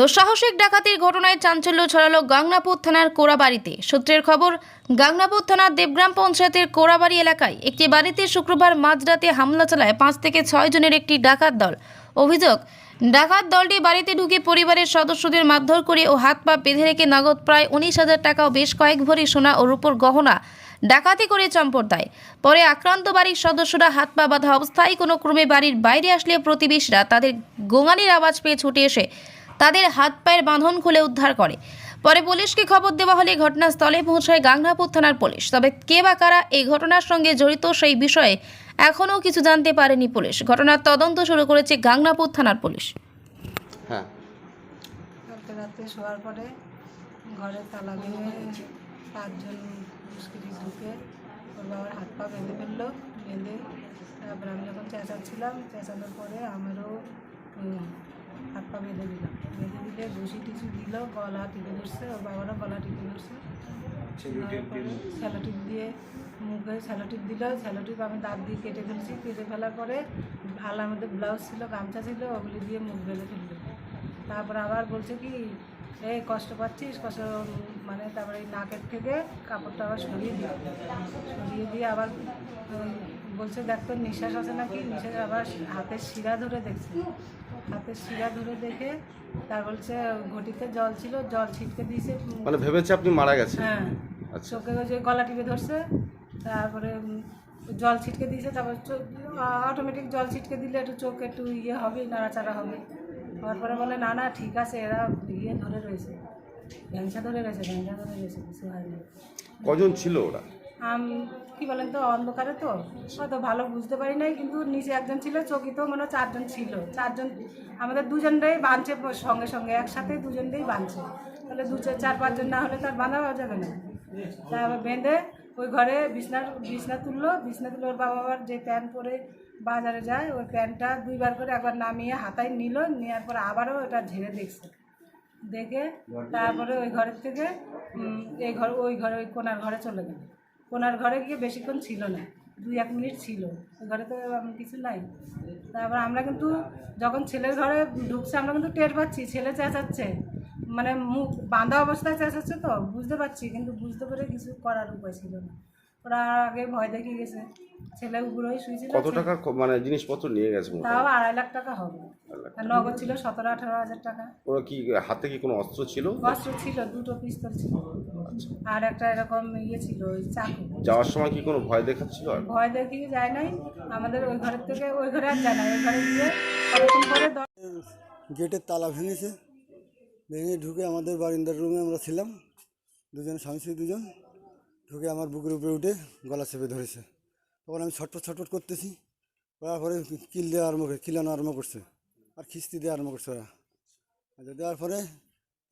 দুঃসাহসিক ডাকাতির ঘটনায় চাঞ্চল্য ছড়ালো গাংনাপুর থানার কোড়াবাড়িতে সূত্রের খবর, গাংনাপুর থানার দেবগ্রাম পঞ্চায়েতের কোড়াবাড়ি এলাকায় একটি বাড়িতে শুক্রবার মাঝরাতে হামলা চালায় পাঁচ থেকে ছয় জনের একটি ডাকাত দল। অভিযোগ, ডাকাত দলটি বাড়িতে ঢুকে পরিবারের সদস্যদের মারধর করে ও হাত পা বেঁধে রেখে নগদ প্রায় উনিশ হাজার টাকা ও বেশ কয়েক ভরি সোনা ও রূপর গহনা ডাকাতি করে চম্পট দেয়। পরে আক্রান্ত বাড়ির সদস্যরা হাত পা বাঁধা অবস্থায় কোনো ক্রমে বাড়ির বাইরে আসলে প্রতিবেশীরা তাদের গোঙানির আওয়াজ পেয়ে ছুটে এসে তাদের হাত পায়ের বাঁধন খুলে উদ্ধার করে। পরে পুলিশকে খবর দেওয়া হলে ঘটনাস্থলে পৌঁছায় গাংনাপুর থানার পুলিশ। তবে কে বা কারা এই ঘটনার সঙ্গে জড়িত সেই বিষয়ে এখনও কিছু জানতে পারেনি পুলিশ। ঘটনার তদন্ত শুরু করেছে গাংনাপুর থানার পুলিশ। হ্যাঁ। কালকে রাতে শোয়ার পরে ঘরে তালা ভেঙে পাঁচজন মুশকিল ঢুকে ওর বাবার হাত পা বেঁধে ফেলল বেঁধে তারপরে আমি যখন চেঁচাচ্ছিলাম চেঁচানোর পরে আমারও হাত পা বেঁধে দিল বেঁধে দিলে ঘুষি টিচি দিল গলা টিপে ধরছে ওর বাবারও গলা টিপে ধরছে। স্যালোটিপ দিয়ে মুখে স্যালোটিপ দিল স্যালোটিপ আমি দাঁত দিয়ে কেটে ফেলছি কেটে ফেলার পরে আলার মধ্যে ব্লাউজ ছিল গামছা ছিল ওগুলি দিয়ে মুখ বেঁধে ফেলল। তারপর আবার বলছে কি এই কষ্ট পাচ্ছিস কষ্ট মানে তারপরে নাকের থেকে কাপড়টা আবার সরিয়ে দিয়ে সরিয়ে দিয়ে আবার বলছে দেখ তোর নিঃশ্বাস আছে নাকি? নিঃশ্বাস আবার হাতের শিরা ধরে দেখছে। হাতের শিরা ধরে দেখে তার বলছে ঘটিতে জল ছিল জল ছিটকে দিয়েছে। মানে ভেবেছে আপনি মারা গেছেন। হ্যাঁ। আচ্ছা। চোখে যে গলা টিপে ধরছে তারপরে জল ছিটকে দিয়েছে তারপর চোখ অটোমেটিক জল ছিটকে দিলে একটু চোখ একটু ইয়ে হবে নাড়াচাড়া হবে। হওয়ার পরে বলে না না ঠিক আছে এরা ইয়ে ধরে রয়েছে ভ্যাংসা ধরে রয়েছে ভ্যাংসা ধরে রয়েছে কিছু হয়নি কজন ছিল ওরা? কি বলেন তো, অন্ধকারে তো? হয়তো ভালো বুঝতে পারি নাই, কিন্তু নিচে একজন ছিল চকিতেও মনে চারজন ছিল। চারজন, আমাদের দুজনটাই বাঁধছে সঙ্গে সঙ্গে, একসাথে দুজনটাই বাঁধছে। তাহলে দু চার, পাঁচজন না হলে তার বাঁধা যাবে না। তারপর বেঁধে ওই ঘরে বিছনার বিছনা তুললো, বিছনা তুলে ওর বাবা আবার যে প্যান্ট পরে বাজারে যায়, ওই প্যান্টটা দুইবার করে একবার নামিয়ে হাতায় নিল নেওয়ার পর আবারও ওটা ঝেড়ে দেখছে। দেখে তারপরে ওই ঘরের থেকে এই ঘর, ওই ঘরে, ওই কোনার ঘরে চলে গেল। কোনার ঘরে গিয়ে বেশিক্ষণ ছিল না, দুই এক মিনিট ছিল। ঘরে তো কিছু নাই। তারপর আমরা কিন্তু যখন ছেলের ঘরে ঢুকছে, আমরা কিন্তু টের পাচ্ছি, ছেলে চেঁচাচ্ছে। মানে মুখ বাঁধা অবস্থায় চেঁচাচ্ছে তো, বুঝতে পারছি, কিন্তু বুঝতে পেরে কিছু করার উপায় ছিল না। ওরা আগে ভয় দেখিয়ে গেছে। ছেলে উপরেই শুয়েছিল কত টাকার মানে জিনিসপত্র নিয়ে গেছে মোটামুটি? তাও আড়াই লাখ টাকা হবে। আর নগদ ছিল সতেরো আঠারো হাজার টাকা। ওরা কি হাতে কি কোনো অস্ত্র ছিল? অস্ত্র ছিল দুটো পিস্তল ছিল। আর একটা এরকম ইয়ে ছিল ওই চাকু। যাওয়ার সময় কি কোনো ভয় দেখাচ্ছিল আর? ভয় দেখিয়ে যায় নাই। আমাদের ওই ঘরের থেকে ওই ঘরে আর যায় না। ওই ঘরে গিয়ে কতক্ষণ পরে দ- গেটের তালা ভেঙেছে। ভেঙে ঢুকে আমাদের বারিন্দার রুমে আমরা ছিলাম। দুজন স্বামী স্ত্রী দুজন। ঢুকে আমার বুকের উপরে উঠে গলা চেপে ধরেছে। তখন আমি ছটফট ছটফট করতেছি, করার পরে কিল দেওয়া আরম্ভ করে, কিলানো আরম্ভ করছে, আর খিস্তি দেওয়া আরম্ভ করছে ওরা। আচ্ছা দেওয়ার পরে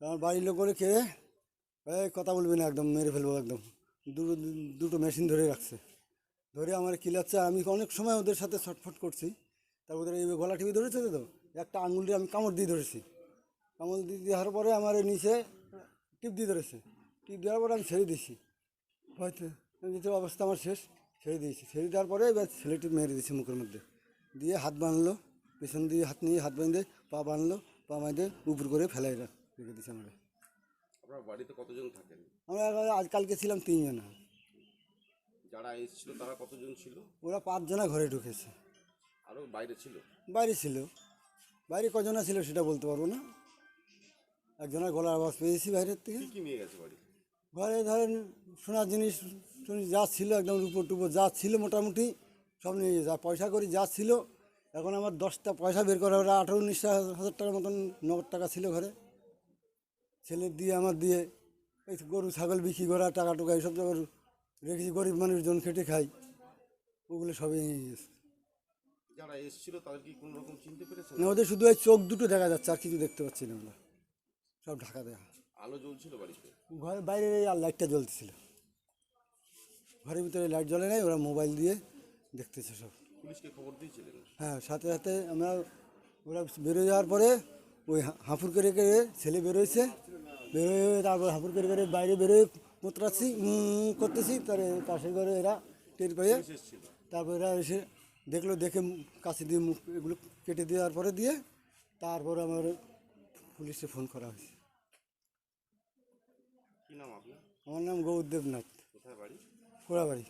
আমার বাড়ির লোক করে কে এই কথা বলবি না, একদম মেরে ফেলব একদম। দুটো দুটো মেশিন ধরে রাখছে। ধরে আমার কিলাচ্ছে আমি অনেক সময় ওদের সাথে ছটফট করছি। তার ওদের এই গলা টিপে ধরেছে তো? একটা আঙুল দিয়ে আমি কামড় দিয়ে ধরেছি। কামড় দিয়ে দেওয়ার পরে আমার নিচে টিপ দিয়ে ধরেছে। টিপ দেওয়ার পরে আমি ছেড়ে দিয়েছি। হয়তো। নিচে অবস্থা আমার শেষ ছেড়ে দিয়েছি। ছেড়ে দেওয়ার পরে এবার ছেলেটি মেরে দিয়েছি মুখের মধ্যে। দিয়ে হাত বাঁধলো পেছন দিয়ে হাত নিয়ে হাত বেঁধে পা বাঁধলো পা বাঁধে উপর করে ফেলাই রেখে দিয়েছে আমরা আপনার বাড়িতে কতজন থাকেন? আমরা আজকালকে ছিলাম তিনজন। যারা এসেছিল তারা কতজন ছিল? ওরা পাঁচজনা ঘরে ঢুকেছে। আরও বাইরে ছিল? বাইরে ছিল। বাইরে কজনা ছিল সেটা বলতে পারব না। একজনের গলার আওয়াজ পেয়েছি বাইরের থেকে। কি নিয়ে গেছে বাড়ি ঘরে ধরেন সোনার জিনিস যা ছিল একদম রুপো টুপো যা ছিল মোটামুটি সব নিয়ে আর পয়সা করি যা ছিল এখন আমার দশটা পয়সা বের করা ওরা আঠারো উনিশ হাজার টাকার মতন নগদ টাকা ছিল ঘরে। ছেলের দিয়ে আমার দিয়ে এই গরু ছাগল বিক্রি করা টাকা টুকা এইসব তো রেখেছি গরিব মানুষজন খেটে খাই ওগুলো সবই নিয়ে গেছে। যারা এসেছিল তাদের কি কোনো রকম চিনতে পেরেছেন না ওদের শুধু ওই চোখ দুটো দেখা যাচ্ছে আর কিছু দেখতে পাচ্ছি না আমরা। সব ঢাকা দেওয়া আলো জ্বলছিল বাড়িতে? ঘরের বাইরে আর লাইটটা জ্বলতেছিল। ঘরের ভিতরে লাইট জ্বলে নাই ওরা মোবাইল দিয়ে দেখতেছে সব। পুলিশকে খবর দিয়েছিলেন? হ্যাঁ সাথে সাথে আমরা ওরা বেরোয় যাওয়ার পরে ওই হা- হাঁপুর করে করে ছেলে বেরোয়েছে। বেরোয় তারপর হাঁপুর করে করে বাইরে বেরোয় মুতরাচ্ছি করতেছি তার পাশের ঘরে এরা টের পেয়ে তারপর এরা এসে দেখল দেখে কাছে দিয়ে মুখ এগুলো কেটে দেওয়ার পরে দিয়ে তারপর আমার পুলিশে ফোন করা হয়েছে। কি নাম আপনার? আমার নাম গৌরদেবনাথ কোথায় বাড়ি? কোড়াবাড়ি